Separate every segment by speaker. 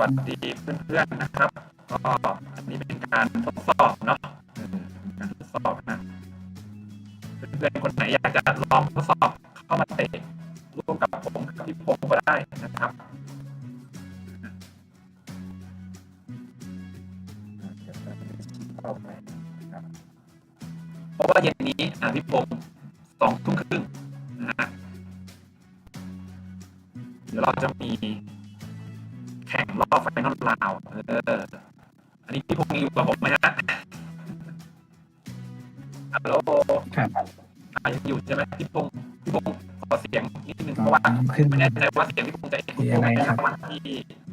Speaker 1: วัสดีเพื่อนๆนะครับก็อันนี้เป็นการทดสอบเนาะการทดสอบนะเพื่อนๆคนไหนอยากจะลองทดสอบเข้ามาเตะร่วมกับผมกับพี่พงศ์ก็ได้นะครับ อะยังอยู่ใช่ไหมพี่พงศ์พี่พงศ์ขอเสียงนิดนึงเพราะว่า
Speaker 2: ขึ้น
Speaker 1: ไม่แน่ใจว่าเสียงพี่พงศ์จะเอ็กโค
Speaker 2: เสียงอะไรครับ
Speaker 1: วันที่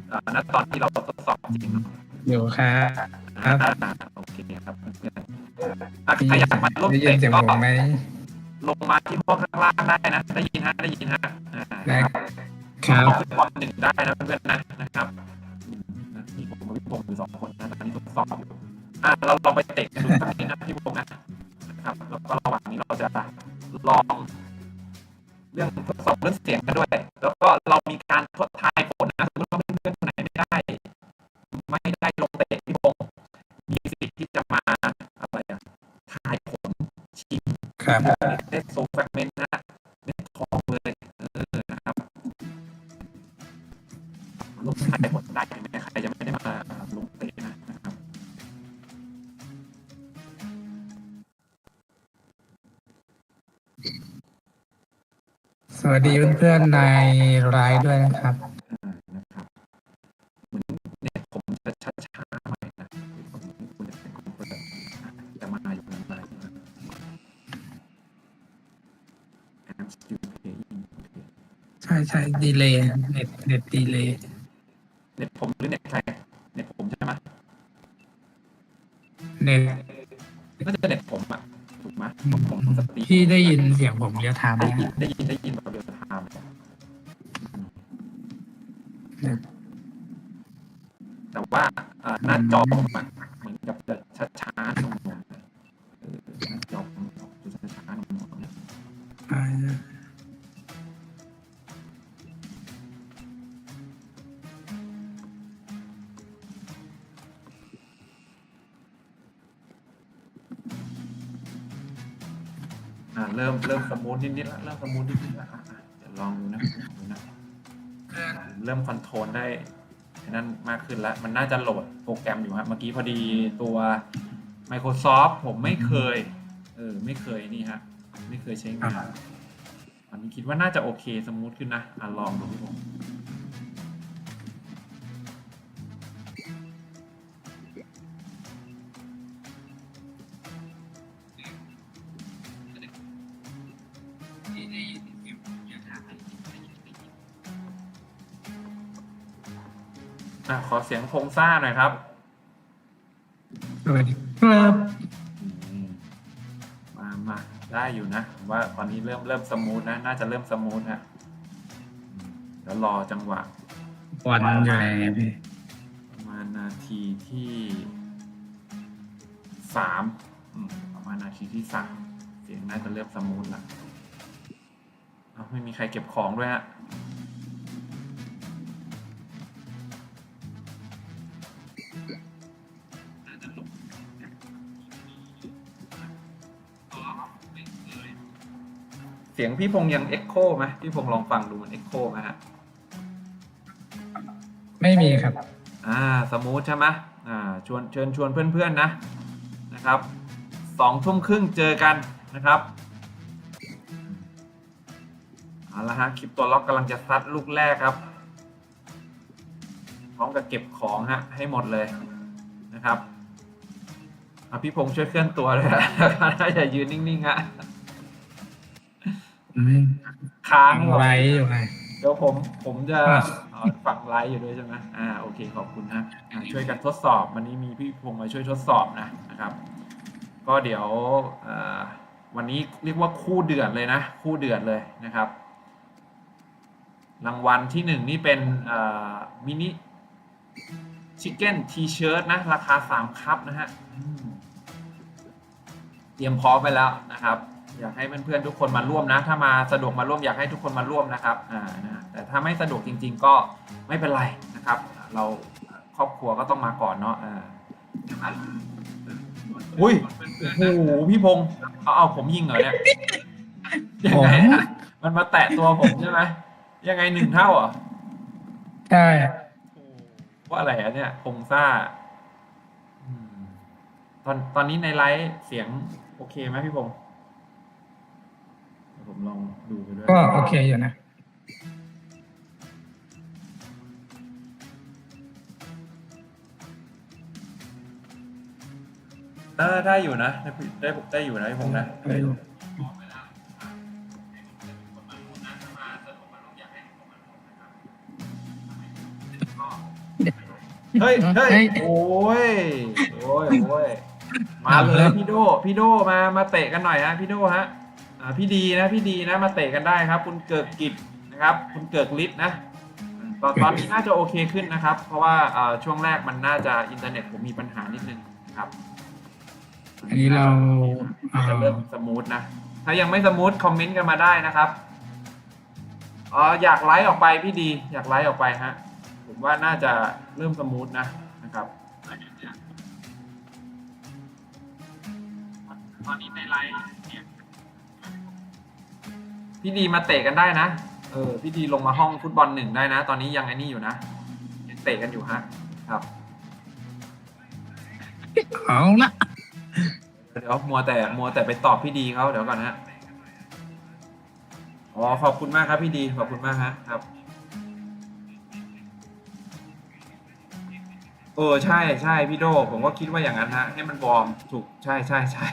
Speaker 1: เอ่อณตอนที่เราทดสอบจริงเนอะ
Speaker 2: อยู่ครับครับ
Speaker 1: อ่าโอเคครับเพื่อนๆอะใครอยากมาร่วม
Speaker 2: ได้ยิน
Speaker 1: เตะ
Speaker 2: เสียง
Speaker 1: ก็
Speaker 2: ผมไหม
Speaker 1: ลงมาที่ห้องข้างล่างได้นะ ได้ยินฮะได้ยินฮะอ่า
Speaker 2: ได้
Speaker 1: ครับ
Speaker 2: ครับ
Speaker 1: ขอฟุตบอลหนึ่งได้นะเพื่อนๆนะนะครับอืมนะพี่ผมกับพี่พงศ์อยู่สองคนนะตอนนี้ทดสอบอยู่อะเราลองไปเตะกันดูสักนิดนะพี่พงศ์นะ นะครับแล้วก็ระหว่างนี้เราจะลองเรื่องทดสอบเรื่องเสียงกันด้วย แล้วก็เรามีการทดทายผลนะสมมติว่าเพื่อนๆคนไหนไม่ได้ ไม่ได้ลงเตะพี่พงศ์มีสิทธิ์ที่จะมาอะไรอะทายผลชิง
Speaker 2: ครับ
Speaker 1: ได้โซแฟกเมนต์นะเม็ดทองเลยเออนะครับลงทายผลได้ไหมใครจะไม่
Speaker 2: วัสดีเพื่อนๆในไลน์ด้วยนะครับ
Speaker 1: อ่านะครับเหมือนเน็ตผมจะช้าๆหน่อยนะผมคุณจะเป็นคนเปิดจะมาอยู่ในไลน์นะ I'm still paying
Speaker 2: ใช่ใช่ดีเลยเน็ตเน็ตดีเลย
Speaker 1: เน็ตผมหรือเน็ตใครเน็ตผมใช่ไหม
Speaker 2: เน็ต
Speaker 1: น่าจะเน็ตผมอะถูกไหมผมผมต้องสตรีม
Speaker 2: พี่ได้ยินเสียงผมเรียวทามไหม
Speaker 1: ได้ยินได้ยินได้ยิน ว่าหน้าจอมอะเหมือนกับจะช้าๆหน่วงๆเออหน้าจอผมจะช้าๆหน่วงๆนะ
Speaker 2: อ่า
Speaker 1: อ่าเริ่มเริ่มสมูทนิดๆแล้วเริ่มสมูทนิดๆแล้วอะอะเดี๋ยวลองดูนะดูนะ เริ่มคอนโทรลได้ นั่นมากขึ้นแล้ว มันน่าจะโหลดโปรแกรมอยู่ครับเมื่อกี้พอดีตัว Microsoft ผมไม่เคย เออ ไม่เคยนี่ฮะ ไม่เคยใช้งานอันนี้คิดว่าน่าจะโอเคสมูทขึ้นนะอะลองดูพี่ผม อะขอเสียงพงซ่าหน่อยครับ
Speaker 2: สวัสดีครับ
Speaker 1: อืมมามาได้อยู่นะผมว่าตอนนี้เริ่มเริ่มสมูทนะ น่าจะเริ่มสมูทฮะอืมเดี๋ยวรอจังหวะ
Speaker 2: บอลอยู่ไหนพี่
Speaker 1: ประมาณนาทีที่สามอืมประมาณนาทีที่สามเสียงน่าจะเริ่มสมูทละเอ้าไม่มีใครเก็บของด้วยฮะ สียงพี่พงษ์ยังเอ็กโคไหมพี่พงษ์ลองฟังดูมันเอ็กโคไหมฮะ
Speaker 2: ไม่มีครับ
Speaker 1: อ่าสมูทใช่ไหมอ่าชวนเชิญชวนเพื่อนๆนะนะครับสองทุ่มครึ่งเจอกันนะครับเอาละฮะคลิปตัวล็อกกำลังจะซัดลูกแรกครับ พร้อมกับเก็บของฮะให้หมดเลยนะครับอะพี่พงษ์ช่วยเคลื่อนตัวเลยฮะอย่ายืนนิ่งๆฮะ
Speaker 2: อืม
Speaker 1: ค้างหมด
Speaker 2: ไลน์อยู่ไง
Speaker 1: เดี๋ยวผมผมจะ
Speaker 2: อะ
Speaker 1: อ๋อฝั่งไลฟ์อยู่ด้วยใช่ไหมอ่าโอเคขอบคุณฮะอ่าช่วยกันทดสอบวันนี้มีพี่พงษ์มาช่วยทดสอบนะนะครับ ก็เดี๋ยวเอ่อวันนี้เรียกว่าคู่เดือดเลยนะ คู่เดือดเลยนะครับ รางวัลที่หนึ่งนี่เป็นมินิชิคเก้นทีเชิร์ตนะ ราคาสามคัพนะฮะอืมเตรียมพร้อมไปแล้วนะครับ อยากให้เพื่อนๆทุกคนมาร่วมนะ ถ้ามาสะดวกมาร่วมอยากให้ทุกคนมาร่วมนะครับอ่านะแต่ถ้าไม่สะดวกจริง ๆ ก็ไม่เป็นไรนะครับ เราครอบครัวก็ต้องมาก่อนเนาะอ่าอุ้ยโอ้โหพี่พงศ์เอาเอาผมยิงเหรอเนี่ยยังไงอะมันมาแตะตัวผมใช่ไหมยังไงหนึ่งเท่าเหรอ
Speaker 2: ใช่
Speaker 1: ว่าอะไรอะเนี่ยพงซ่าอืมตอนตอนนี้ในไลฟ์เสียงโอเคไหมพี่พงศ์เดี๋ยว ผมลองดูไปด้วย
Speaker 2: ก็โอเคอยู่นะ
Speaker 1: เออได้อยู่นะ ได้ได้ได้อยู่นะพี่พงศ์นะ
Speaker 2: ได้อยู่
Speaker 1: เฮ้ยเฮ้ยโอ้ยโอ้ยโอ้ยมาเลยพี่โดพี่โดมามาเตะกันหน่อยฮะพี่โดฮะ อ่าพี่ดีนะพี่ดีนะมาเตะกันได้ครับ คุณเกิดกิจนะครับ คุณเกิดฤทธิ์นะตอนตอนนี้น่าจะโอเคขึ้นนะครับ เพราะว่าเอ่อช่วงแรกมันน่าจะอินเทอร์เน็ตผมมีปัญหานิดนึงนะครับ
Speaker 2: อันนี้เราเอ่
Speaker 1: จะ
Speaker 2: อ
Speaker 1: เริ่มสมูทนะ ถ้ายังไม่สมูทคอมเมนต์กันมาได้นะครับอ๋ออยากไลฟ์ออกไปพี่ดี อยากไลฟ์ออกไปฮะผมว่าน่าจะเริ่มสมูทนะนะครับตอนนี้ในไลฟ์ พี่ดีมาเตะกันได้นะ เออ พี่ดีลงมาห้องฟุตบอลหนึ่งได้นะ ตอนนี้ยังไอ้นี่อยู่นะ ยังเตะกันอยู่ฮะ ครับ
Speaker 2: เอาละ
Speaker 1: เดี๋ยวมัวแต่มัวแต่ไปตอบพี่ดีเขาเดี๋ยวก่อนฮะ อ๋อ ขอบคุณมากครับพี่ดี ขอบคุณมากฮะ ครับ เออ ใช่ใช่พี่โด ผมก็คิดว่าอย่างนั้นฮะ ให้มันวอร์ม ถูก ใช่ใช่ใช่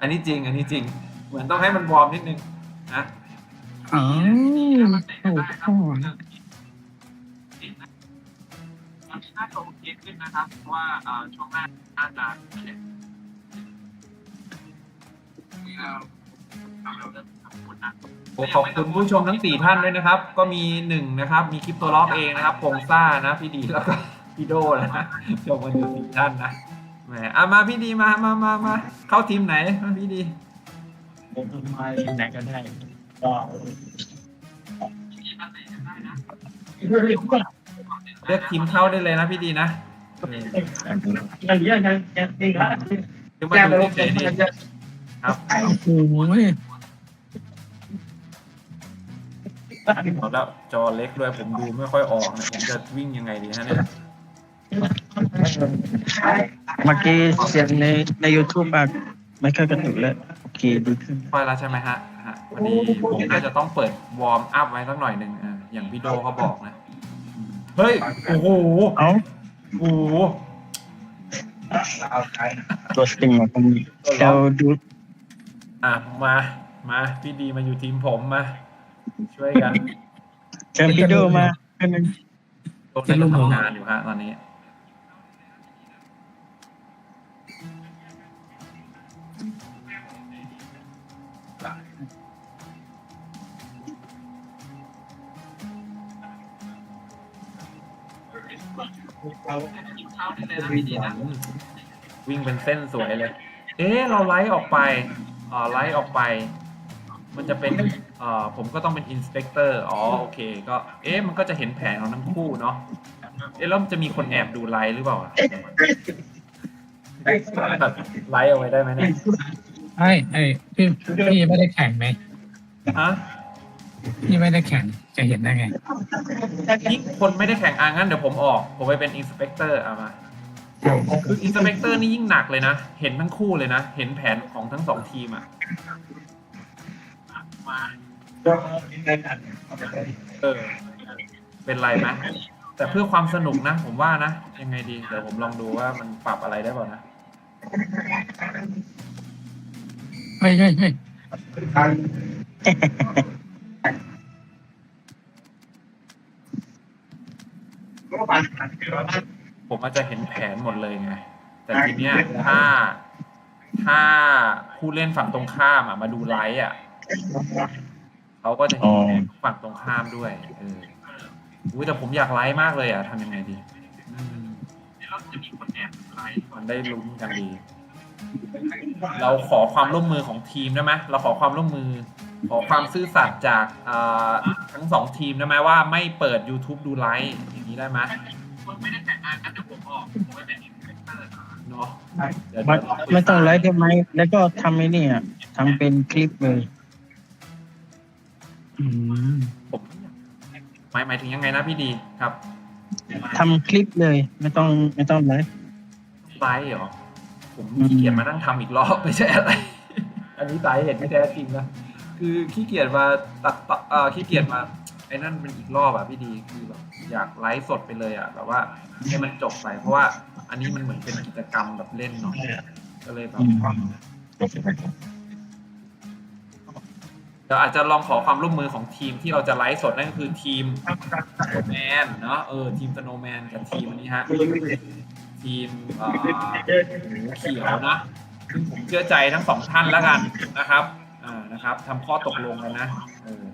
Speaker 1: อันนี้จริง อันนี้จริง เหมือนต้องให้มันวอร์มนิดนึงนะ
Speaker 2: อ๋อโอ้โห
Speaker 1: ตอนนี้น่าจะโอเคขึ้นนะครับเพราะว่าเอ่อช่วงแรกน่าจะโอ้ขอบคุณผู้ชมทั้งสี่ท่านด้วยนะครับ ก็มีหนึ่งนะครับ มีคลิปตัวล็อกเองนะครับพงซ่านะ พี่ดีแล้วก็พี่โดนะชมกันอยู่สี่ท่านนะแหมอะมาพี่ดีมามามามาเข้าทีมไหนมาพี่ดี
Speaker 3: ผมมาไหนก็ได้ก็
Speaker 1: เลือกทีมเข้าได้เลยนะพี่ดีนะเออ
Speaker 3: อย่างเงี้ยยังยังดีครับ
Speaker 1: คือมาดูเฉยๆดีครับ
Speaker 2: โอ้โห
Speaker 1: เอาแล้วจอเล็กด้วยผมดูไม่ค่อยออกเนี่ยผมจะวิ่งยังไงดีฮะเนี่ย
Speaker 3: เมื่อกี้เสียงในใน YouTube แบบไม่ค่อยกระตุกเลยโอเคดีขึ้น
Speaker 1: ค่อยแล้วใช่ไหมฮะฮะพอดีผมน่าจะต้องเปิดวอร์มอัพไว้สักหน่อยหนึ่งอะอย่างพี่โดเขาบอกนะ เฮ้ย โอ้โห
Speaker 3: เอ้า
Speaker 1: โอ้โห
Speaker 3: ตัวจริงของผมเราดู
Speaker 1: อะมา มาพี่ดีมาอยู่ทีมผมมา ช่วยกัน
Speaker 3: เชิญพี่โดมาคนหนึง
Speaker 1: โดนเล่นทำงานอยู่ฮะตอนนี้ วิ่งเป็นเส้นสวยเลย เอ๊ะ เราไลฟ์ออกไปเอ่อไลฟ์ออกไป มันจะเป็นเอ่อผมก็ต้องเป็นอินสเปกเตอร์ อ๋อ โอเค ก็ เอ๊ะ มันก็จะเห็นแผนของทั้งคู่เนาะ เอ๊ะ แล้วมันจะมีคนแอบดูไลฟ์หรือเปล่าอะแบบไลฟ์เอาไว้ได้ไหมเนี่ย
Speaker 2: ไอ้ไอ้พี่พี่ไม่ได้แข่งไหม
Speaker 1: ฮะ
Speaker 2: พี่ไม่ได้แข่งจะเห็นได้ไง
Speaker 1: ยิ่งคนไม่ได้แข่งอะงั้นเดี๋ยวผมออก ผมไปเป็นอินสเปกเตอร์เอามา คืออินสเปกเตอร์นี่ยิ่งหนักเลยนะ เห็นทั้งคู่เลยนะ เห็นแผนของทั้งสองทีมอะ มาเออ เป็นไรไหมแต่เพื่อความสนุกนะ ผมว่านะ ยังไงดี เดี๋ยวผมลองดูว่ามันปรับอะไรได้เปล่านะ
Speaker 2: เฮ้ยเฮ้ยเฮ้ย
Speaker 1: ผมอาจจะเห็นแผนหมดเลยไง แต่ทีเนี้ยถ้าถ้าผู้เล่นฝั่งตรงข้ามอะมาดูไลฟ์อะเขาก็จะเห็นแผนของฝั่งตรงข้ามด้วย เอออุ้ยแต่ผมอยากไลฟ์มากเลยอะทำยังไงดีอืมมันได้ลุ้นกันดี เราขอความร่วมมือของทีมได้ไหมเราขอความร่วมมือ ขอความซื่อสัตย์จากเอ่อทั้งสองทีมได้ไหมว่าไม่เปิด YouTube ดูไลฟ์อย่างนี้ได้ไหมเนาะเดี๋ยว
Speaker 3: ไม่
Speaker 1: เดี๋ยว
Speaker 3: ไม่ต้องไลฟ์ได้ไหมแล้วก็ทำไอ้นี่อะทำเป็นคลิปเลย
Speaker 2: อืม
Speaker 1: ผมหมายหมายถึงยังไงนะพี่ดีครับ
Speaker 3: ทำคลิปเลย ไม่ต้องไม่ต้องไลฟ์
Speaker 1: ไลฟ์เหรอผมขี้เกียจมานั่งทำอีกรอบไม่ใช่อะไร อันนี้สาเหตุที่แท้จริงนะ คือขี้เกียจมาตัดต่อเอ่อขี้เกียจมาไอ้นั่นเป็นอีกรอบอะพี่ดีคือแบบอยากไลฟ์สดไปเลยอะแบบว่าให้มันจบไป เพราะว่าอันนี้มันเหมือนเป็นกิจกรรมแบบเล่นเนาะก็เลยแบบเดี๋ยวอาจจะลองขอความร่วมมือของทีมที่เราจะไลฟ์สดนั่นก็คือทีมสโนแมนเนาะเออทีมสโนแมนกับทีมอันนี้ฮะทีมอ่อหมูเขียวนะซึ่งผมเชื่อใจทั้งสองท่านแล้วกันนะครับ อ่านะครับทำข้อตกลงกันนะเออ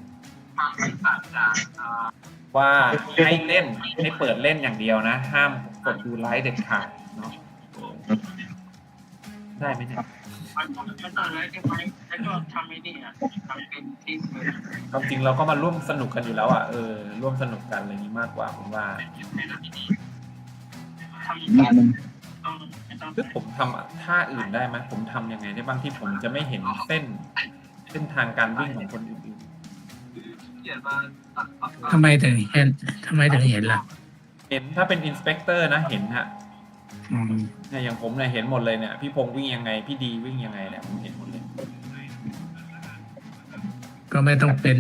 Speaker 1: ว่าให้เล่นให้เปิดเล่นอย่างเดียวนะ ห้ามกดดูไลฟ์เด็ดขาดเนาะเออได้ไหมเนี่ย
Speaker 3: ไม่ต้องไลฟ์ได้ไหมแล้วก็ทำไอ้นี่อะทำเป็นคลิปเลย
Speaker 1: ความจริงเราก็มาร่วมสนุกกันอยู่แล้วอะเออร่วมสนุกกันอะไรนี้มากกว่าผมว่า
Speaker 3: ทำกันต้องไม่ต้อง
Speaker 1: คือผมทำท่าอื่นได้ไหมผมทำยังไงได้บ้างที่ผมจะไม่เห็นเส้น เส้นทางการวิ่งของคนอื่น
Speaker 2: ทำไมถึงเห็นทำไมถึงเห็นล่ะ
Speaker 1: ๆเห็นถ้าเป็นอินสเปกเตอร์นะเห็นฮะ
Speaker 2: อืม
Speaker 1: เนี่ยอย่างผมเนี่ยเห็นหมดเลยเนี่ยพี่พงษ์วิ่งยังไงพี่ดีวิ่งยังไงเนี่ยผมเห็นหมดเลย
Speaker 2: ก็ไม่ต้องเป็น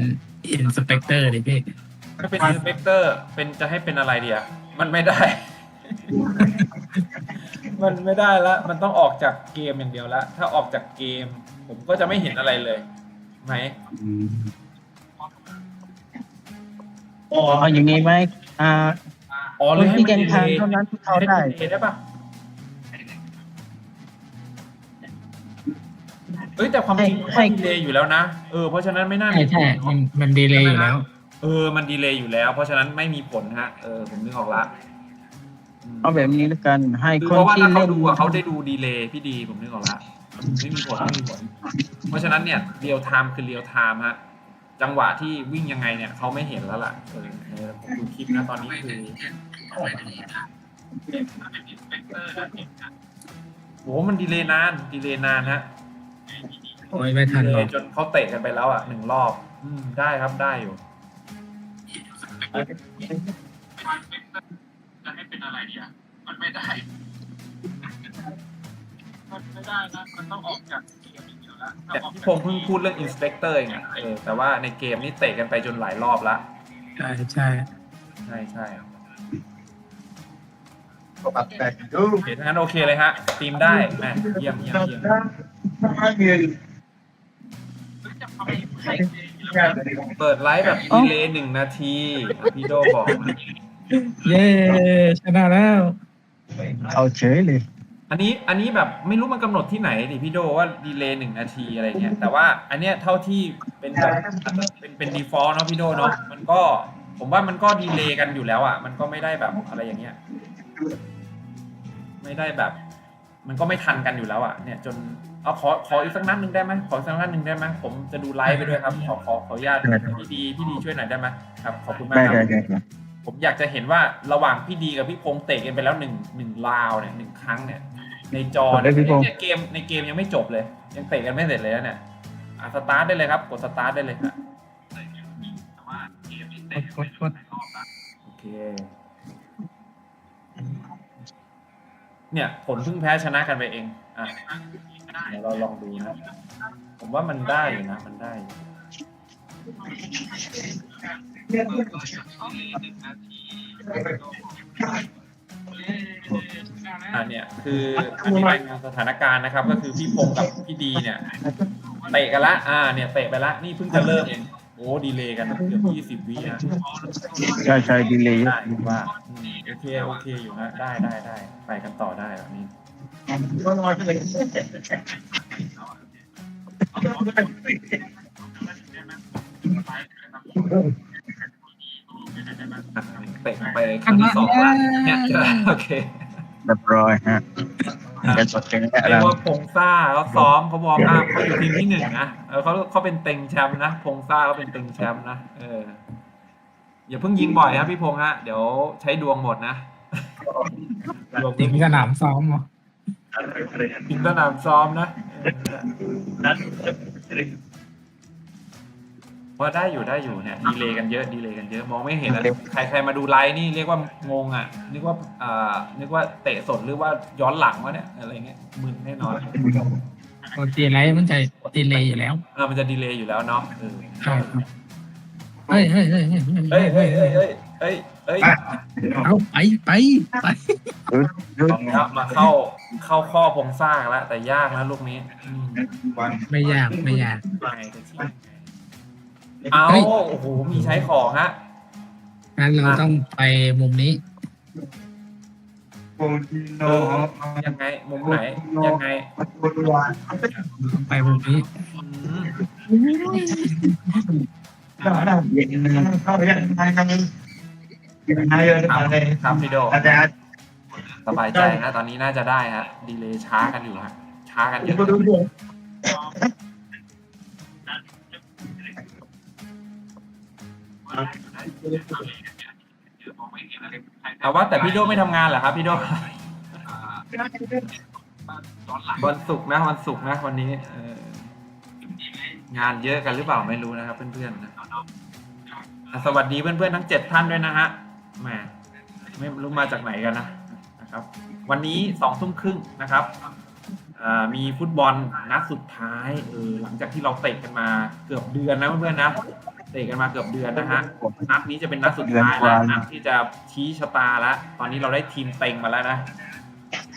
Speaker 2: อินสเปกเตอร์ดิพี่
Speaker 1: ถ้าเป็นอินสเปกเตอร์เป็นจะให้เป็นอะไรเดียมันไม่ได้ มันไม่ได้ละ มันต้องออกจากเกมอย่างเดียวละ ถ้าออกจากเกม ผมก็จะไม่เห็นอะไรเลย ไหม
Speaker 2: อืม
Speaker 3: เอาอย่างนี้ไหมอ่า
Speaker 1: อ๋อ
Speaker 3: ค
Speaker 1: เลย
Speaker 3: น
Speaker 1: ให้
Speaker 3: ที่
Speaker 1: มัน
Speaker 3: เดิน
Speaker 1: ดีเล
Speaker 3: ทาง
Speaker 1: ย์
Speaker 3: เท่านั้นที่เขา
Speaker 1: ให้
Speaker 3: ได้
Speaker 1: มันดีเลยได้ปะเอ้ยแต่ความจริงมันก็ดีเลยอยู่แล้วนะเออเพราะฉะนั้นไม่น่า
Speaker 2: ใช่
Speaker 1: มี
Speaker 2: ใช่มันมันดีเลยอยู่แล้ว
Speaker 1: เออมันดีเลยอยู่แล้ว เพราะฉะนั้นไม่มีผลฮะเออผมนึกออกละอืม
Speaker 3: เอาแบบนี้แล้วกัน ให้
Speaker 1: คือ
Speaker 3: คน
Speaker 1: เพราะว่า
Speaker 3: ที่
Speaker 1: ถ้าเขา
Speaker 3: เล่น
Speaker 1: ดูอะเขาได้ดูดีเลย์พี่ดีผมนึกออกละ ไม่มีผลไม่มีผล เพราะฉะนั้นเนี่ยเรียลไทม์คือเรียลไทม์ฮะจังหวะที่วิ่งยังไงเนี่ยเขาไม่เห็นแล้วล่ะเออเออผมดูคลิปนะตอนนี้คือโหมันดีเลย์นานดีเลย์นานฮะ
Speaker 2: โอ้ยไม่ทัน
Speaker 1: ดี
Speaker 2: หร
Speaker 1: เล
Speaker 2: อก
Speaker 1: ย์จนเขาเตะกันไปแล้วอะหนึ่งรอบ อืมได้ครับได้อยู่ จะให้เป็นอะไรดีอะมันไม่ได้มัน ไม่ได้นะมันต้องออกจากเกมอย่างเดียวละแต่พี่พงษ์เพิ่งพูดเรื่องอินสเปกเตอร์เองอะเออแต่ว่าในเกมนี่เตะกันไปจนหลายรอบละ
Speaker 2: ใช่ใช่
Speaker 1: ใช่ใช่
Speaker 4: ปัดแตกดู
Speaker 1: โอเคถ้างั้นโอเคเลยฮะสตรีมได้แหมเยี่ยมเยี่ยมเยี่ยมเปิดไลฟ์แบบดีเลย์หนึ่งนาทีอะพี่โดบอกมา
Speaker 2: เย้ชนะแล้ว
Speaker 3: เอาเฉยเลย
Speaker 1: อันนี้อันนี้แบบไม่รู้มันกำหนดที่ไหนดิพี่โดว่าดีเลย์หนึ่งนาทีอะไรเงี้ยแต่ว่าอันเนี้ยเท่าที่เป็นแบบเป็นเป็นดีฟอลต์เนาะพี่โดเนาะมันก็ผมว่ามันก็ดีเลย์กันอยู่แล้วอะมันก็ไม่ได้แบบอะไรอย่างเงี้ย ไม่ได้แบบ มันก็ไม่ทันกันอยู่แล้วอะเนี่ยจนเอาขอขออีกสักนัดหนึ่งได้ไหมขออีกสักนัดหนึ่งได้ไหมผมจะดูไลฟ์ไปด้วยครับ ขอขอขออนุญาตพี่ดีพี่ดีช่วยหน่อยได้ไหมครับขอบคุณมาก
Speaker 3: ได้
Speaker 1: ค
Speaker 3: ได้
Speaker 1: รับ
Speaker 3: ได้ได้
Speaker 1: ผมอยากจะเห็นว่าระหว่างพี่ดีกับพี่พงษ์เตะกันไปแล้วหนึ่งหนึ่งราวเนี่ยหนึ่งครั้งเนี่ย ในจอเนี่ยเนี่ยเกมในเกมยังไม่จบเลย ยังเตะกันไม่เสร็จเลยนะเนี่ยอะสตาร์ทได้เลยครับ กดสตาร์ทได้เลยครับ
Speaker 2: กดกด
Speaker 1: โอเค เนี่ย ผลเพิ่งแพ้ชนะกันไปเอง อะเดี๋ยวเราลองดูนะ ผมว่ามันได้อยู่นะ มันได้อยู่ อะเนี่ยคืออันนี้รายงานสถานการณ์นะครับ ก็คือพี่พงษ์กับพี่ดีเนี่ยเตะกันละ อ่า เนี่ยเตะไปละ นี่เพิ่งจะเริ่มเองโอ้ดีเลยกันเกือบยี่สิบวินะ
Speaker 3: ใช่ใช่ดีเลย
Speaker 1: ได้ผมว่าอืมโอเคโอเคอยู่นะได้ได้ได้ไปกันต่อได้แบบนี้อ่ะเตะไปครั้งที่สองละเนี่ยจะโอเค
Speaker 3: เรียบร้อยฮะจะสดเก่ง
Speaker 1: เรีย
Speaker 3: แล้
Speaker 1: ก
Speaker 3: ว
Speaker 1: ว่าพงซ่าเขาซ้อมเขาวอร์มอัพเขาอยู่ทีมที่หนึ่งนะเออเขาเขาเป็นเต็งแชมป์นะพงซ่าเขาเป็นเต็งแชมป์นะเอออย่าเพิ่งยิงบ่อยครับพี่พงษ์ฮะเดี๋ยวใช้ดวงหมดนะรวม
Speaker 2: ถึงสนามซ้อมเหรอ
Speaker 1: ถึงสนามซ้อมนะ ว่าได้อยู่ได้อยู่เนี่ยดีเลย์กันเยอะดีเลย์กันเยอะมองไม่เห็นอะใครใครมาดูไลฟ์นี่เรียกว่างงอะนึกว่าอ่านึกว่าเตะสดหรือว่าย้อนหลังวะเนี่ยอะไรเงี้ยมึนแน่นอน
Speaker 2: ปกติไรมันจะดีเลยอยู่แล้ว
Speaker 1: เออมันจะดีเลย์อยู่แล้วเนาะเออ
Speaker 2: ใช่ครับเฮ้ยเฮ้ยเฮ้ยเฮ้ย
Speaker 1: เฮ้ยเฮ้ยเฮ้ยเฮ้ยเฮ้ยเฮ้ย
Speaker 2: เอาไปไปไป
Speaker 1: ครับมาเข้าเข้าข้อพงซากแล้วแต่ยากนะลูกนี้อืม
Speaker 2: ไม่ยากไม่ยาก
Speaker 1: ยังไงจะชิง เอา
Speaker 2: เฮ้ย
Speaker 1: โอ้โหมีใช้ของฮะ
Speaker 2: งั้นเราต้องไปมุมนี้
Speaker 1: เออยังไงมุมไหนยังไง
Speaker 2: ต้องไปมุมนี้
Speaker 1: อืมครับพี่โดสบายใจนะ ตอนนี้น่าจะได้ฮะดีเลย์ช้ากันอยู่ฮะช้ากันเยอะเอาว่าแต่พี่โดไม่ทำงานเหรอครับพี่โดวันศุกร์นะวันศุกร์นะวันนี้เอองานเยอะกันหรือเปล่าไม่รู้นะครับ เพื่อนๆนะอะสวัสดีเพื่อนๆทั้งเจ็ดท่านด้วยนะฮะแหมไม่รู้มาจากไหนกันนะนะครับ วันนี้สองทุ่มครึ่งนะครับอ่ามีฟุตบอลนัดสุดท้ายเออหลังจากที่เราเตะกันมาเกือบเดือนนะเพื่อนๆนะ เตะกันมาเกือบเดือนนะฮะนัดนี้จะเป็นนัดสุดท้ายแล้วนัดที่จะชี้ชะตาแล้วตอนนี้เราได้ทีมเต็งมาแล้วนะ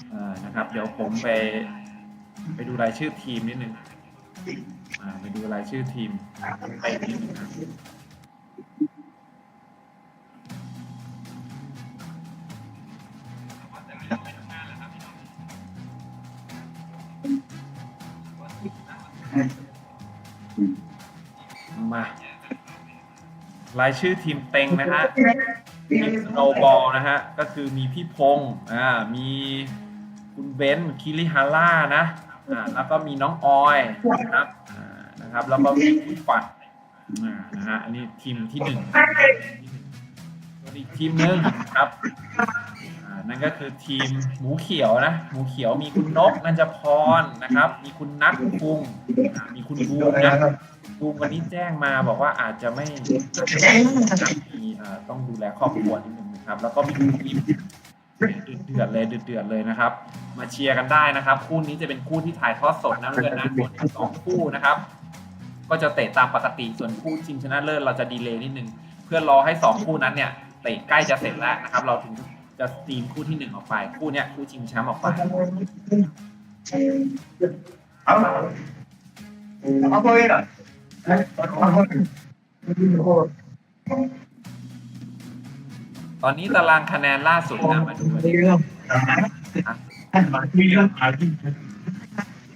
Speaker 1: เออนะครับ เดี๋ยวผมไป ไปดูรายชื่อทีมนิดนึงอ่าไปดูรายชื่อทีมเต็งนิดนึง รายชื่อทีมเต็งนะฮะทีมสโนบอลนะฮะ ก็คือมีพี่พงศ์อ่า มีคุณเบนซ์คิริฮาร่านะ อ่า แล้วก็มีน้องออยนะครับ อ่า นะครับ แล้วก็มีพี่ฝัดอ่า นะฮะ อันนี้ทีมที่หนึ่งส่วนอีกทีมหนึ่งครับ นั่นก็คือทีมหมูเขียวนะหมูเขียวมีคุณนกนันจพรนะครับ มีคุณนักคุงอ่ามีคุณบูมนะบูมวันนี้แจ้งมาบอกว่าอาจจะไม่มีเอ่อต้องดูแลครอบครัวนิดนึงนะครับ แล้วก็มีทีมเดือดๆเลยเดือดๆเลยนะครับ มาเชียร์กันได้นะครับ คู่นี้จะเป็นคู่ที่ถ่ายทอดสดนะเพื่อนนะส่วนอีกสองคู่นะครับ ก็จะเตะตามปกติส่วนคู่ชิงชนะเลิศเราจะดีเลย์นิดนึงเพื่อรอให้สองคู่นั้นเนี่ยเตะใกล้จะเสร็จแล้วนะครับ เราถึง จะสตรีมคู่ที่หนึ่งออกไป คู่เนี้ยคู่ชิงแชมป์ออกไปตอนนี้ตารางคะแนนล่าสุดนะมาดูกันดิ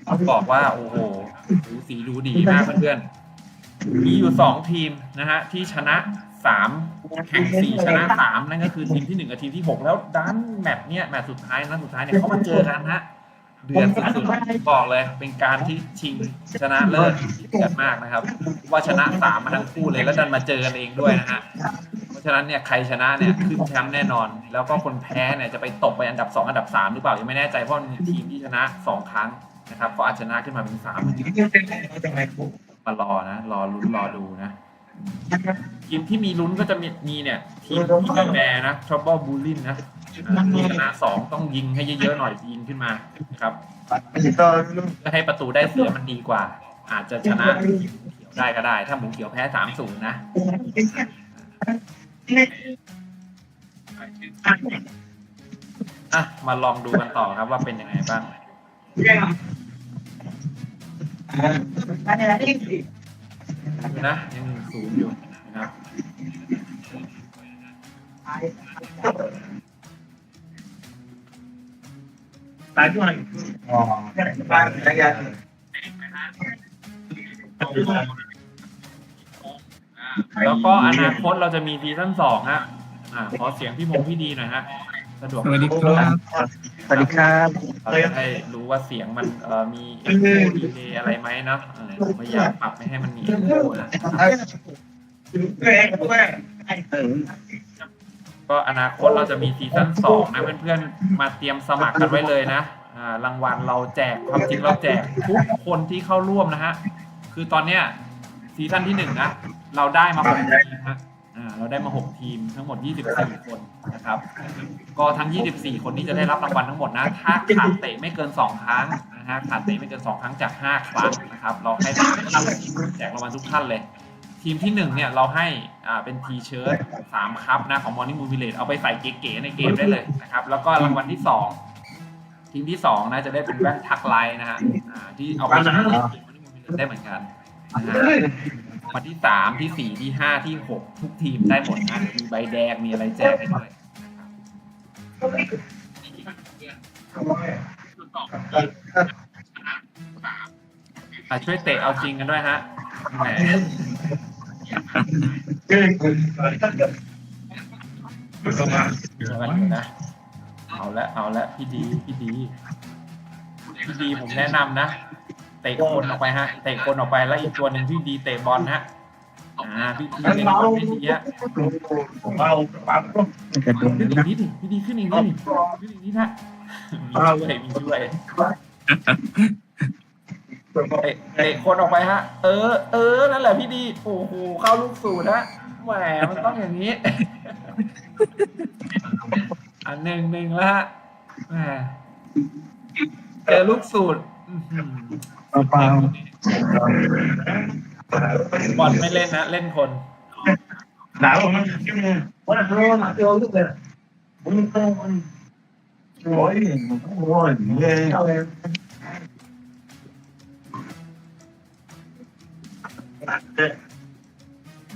Speaker 1: ต้องบอกว่า โอ้โหดูสีดูดีมากเพื่อนๆมีอยู่สองทีมนะฮะที่ชนะ สามแข่งสี่ชนะสามนั่นก็คือทีมที่หนึ่งกับทีมที่หกแล้วดันแมตช์เนี่ยแมตช์สุดท้ายนัดสุดท้ายเนี่ยเขามาเจอกันฮะเดือดสุดๆบอกเลย เป็นการที่ชิงชนะเลิศที่เดือดมากนะครับ ว่าชนะสามมาทั้งคู่เลยแล้วดันมาเจอกันเองด้วยนะฮะเพราะฉะนั้นเนี่ยใครชนะเนี่ยขึ้นแชมป์แน่นอน แล้วก็คนแพ้เนี่ยจะไปตกไปอันดับสองอันดับสามหรือเปล่ายังไม่แน่ใจเพราะมีทีมที่ชนะสองครั้งนะครับก็อาจชนะขึ้นมาเป็นสามมารอนะรอลุ้นรอดูนะ ทีมที่มีลุ้นก็จะมีมีเนี่ย ทีมที่มีแบร์นะทรั b เบิลบูลลินนะอ่าที่ชนะสองต้องยิงให้เยอะๆหน่อยยิงขึ้นมานะครับเพื่อให้ประตูได้เสียมันดีกว่า อาจจะชนะทีมหมูเขียวได้ก็ได้ ถ้าหมูเขียวแพ้สามศูนย์นะอะมาลองดูกันต่อครับว่าเป็นยังไงบ้าง ดูนะยังศูนย์อยู่นะครับตายด้วยแล้วก็อนาคตเราจะมีซีซั่นสองฮะอ่าขอเสียงพี่พงพี่ดีหน่อยฮะ สะดวก
Speaker 2: สวัสดีครับ
Speaker 3: สวัสดีครับ
Speaker 1: เราจะได้รู้ว่าเสียงมันเอ่อมีเอ็กโคดีเลย์อะไรไหมเนาะเออผมพยายามปรับไม่ให้มันมีเอ็กโคนะ
Speaker 3: เออ
Speaker 1: ก็อนาคตเราจะมีซีซั่นสองนะเพื่อนๆ มาเตรียมสมัครกันไว้เลยนะอ่ารางวัลเราแจกความจริงเราแจกทุกคนที่เข้าร่วมนะฮะ คือตอนเนี้ยซีซั่นที่หนึ่งนะ เราได้มาหกทีมฮะ อ่าเราได้มาหกทีมทั้งหมด 24 คนนะครับ ก็ทั้ง 24 คนนี้จะได้รับรางวัลทั้งหมดนะถ้าขาดเตะไม่เกิน 2 ครั้งนะฮะขาดเตะไม่เกิน 2 ครั้งจาก 5 ครั้งนะครับ เราให้แจกรางวัลทุกท่านเลย ทีมที่หนึ่งเนี่ยเราให้อ่าเป็นทีเชิ้ตสามคัพนะของ Morning Moon Village เอาไปใส่เก๋ๆในเกมได้เลยนะครับ แล้วก็รางวัลที่สองทีมที่สองนะจะได้เป็นแว่นทักไลท์นะฮะอ่าที่เอาไปใช้ในเกม Morning Moon Village ได้เหมือนกันนะฮะ วันที่สามที่สี่ที่ห้าที่หกทุกทีมได้หมดนะมีใบแดงมีอะไรแจกให้ด้วยอะช่วยเตะเอาจริงกันด้วยฮะแหมเดี๋ยวกันนะเอาละเอาละพี่ดีพี่ดีพี่ดีผมแนะนำนะ เตะคนออกไปฮะเตะคนออกไปแล้วอีกตัวหนึ่งพี่ดีเตะบอลฮะอ่าพี่ดีเตะบอลพี่ดีฮะ
Speaker 3: กระโดด
Speaker 1: ขึ้นอี
Speaker 3: นะ
Speaker 1: กนิดดิพี่ดีขึ้นอีกนิดดิขึ้นอีกนิดฮะมีช่วยมีช่วยเตะเตะคนออกไปฮะ เออ เออนั่นแหละพี่ดีโอ้โหเข้าลูกสูตรฮะแหมมันต้องอย่างนี้ อันหนึ่งหนึ่งแล้วฮะแหมเจอลูกสูตรอื้อหือ
Speaker 3: เปล่า
Speaker 1: บอลไม่เล่นนะ เล่นคน
Speaker 4: หนาวมั้งชั่วโมงวันนี้ร้อน
Speaker 1: เที่
Speaker 4: ยวลูกเลยมึงต้อง
Speaker 1: ร้
Speaker 4: อย
Speaker 3: ร้อยเลย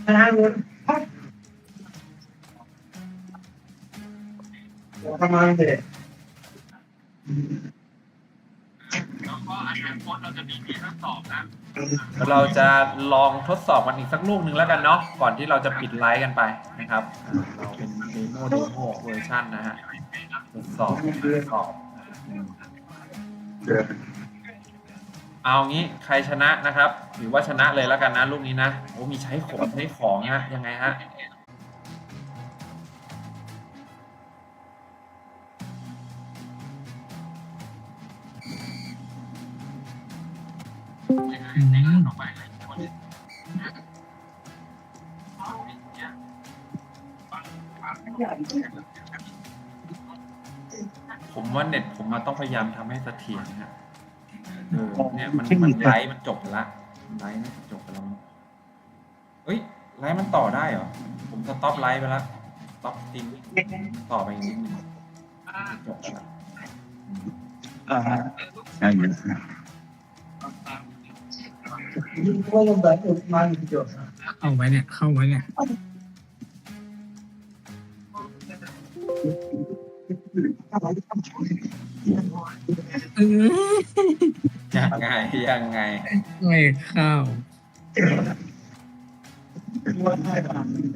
Speaker 4: นะฮะประมา
Speaker 1: ณเด็ก เราจะลองทดสอบกันอีกสักลูกหนึ่งแล้วกันเนาะก่อนที่เราจะปิดไลฟ์กันไปนะครับอ่าเราเป็นเดโมเดโมเวอร์ชันนะฮะทดสอบทดสอบอืมเอางี้ใครชนะนะครับถือว่าชนะเลยแล้วกันนะลูกนี้นะโอ้มีใช้ของใช้ของฮะยังไงฮะ ผมว่าเน็ตผมมาต้องพยายามทำให้เสถียรนะฮะเออเนี่ยมันมันไลฟ์มันจบไปละไลฟ์มันจบไปแล้วมั้งเอ้ยไลฟ์มันต่อได้เหรอ ผมสต็อปไลฟ์ไปแล้วสต็อปสตรีมต่อไปอีกนิดนึงจบไปแล้ว
Speaker 3: อ่าใช่เลย
Speaker 4: Có một bản được mang được.
Speaker 2: เข้าไว้เนี่ย เข้าไว้เนี่ย ออ
Speaker 1: ยังไงยังไง
Speaker 2: ไม่เข้า
Speaker 4: Mua hai bản.